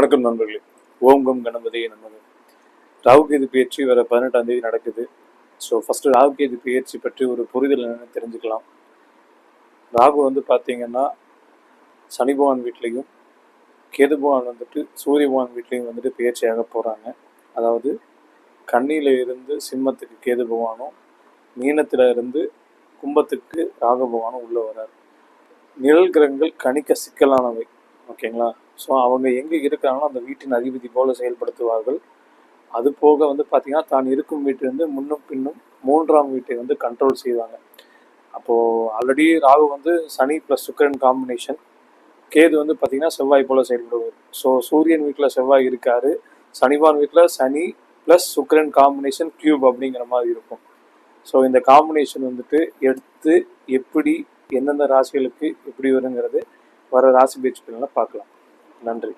வணக்கம் நண்பர்களே. ஓம் கம் கணபதியே நமது ராகுகேது பயிற்சி வர பதினெட்டாம் தேதி நடக்குது. ஸோ ஃபஸ்ட்டு ராகுகேது பயிற்சி பற்றி ஒரு புரிதல் என்னென்னு தெரிஞ்சுக்கலாம். ராகு வந்து பார்த்தீங்கன்னா சனி பகவான் வீட்லேயும் கேது பகவான் வந்துட்டு சூரிய பகவான் வீட்லேயும் வந்துட்டு பயிற்சியாக போகிறாங்க அதாவது கண்ணியில இருந்து சிம்மத்துக்கு கேது பகவானும் மீனத்தில் இருந்து கும்பத்துக்கு ராகு பகவானும் உள்ளே வரார். நிழல் கிரகங்கள் கணிக்க சிக்கலானவை. ஓகேங்களா? ஸோ அவங்க எங்கே இருக்காங்களோ அந்த வீட்டின் அதிபதி போல செயல்படுத்துவார்கள். அது போக வந்து பார்த்திங்கன்னா தான் இருக்கும் வீட்டிலிருந்து முன்னும் பின்னும் மூன்றாம் வீட்டை வந்து கண்ட்ரோல் செய்வாங்க. அப்போது ஆல்ரெடி ராகு வந்து சனி ப்ளஸ் சுக்கரன் காம்பினேஷன் கேது வந்து பார்த்திங்கன்னா செவ்வாய் போல் செயல்படுவார். ஸோ சூரியன் வீட்டில் செவ்வாய் இருக்காரு. சனிவான் வீட்டில் Shani plus Sukran combination cube அப்படிங்கிற மாதிரி இருக்கும். ஸோ இந்த காம்பினேஷன் வந்துட்டு எடுத்து எப்படி எந்தெந்த ராசிகளுக்கு எப்படி வருங்கிறது வர ராசி பேச்சுக்கள்லாம் பார்க்கலாம். நன்றி.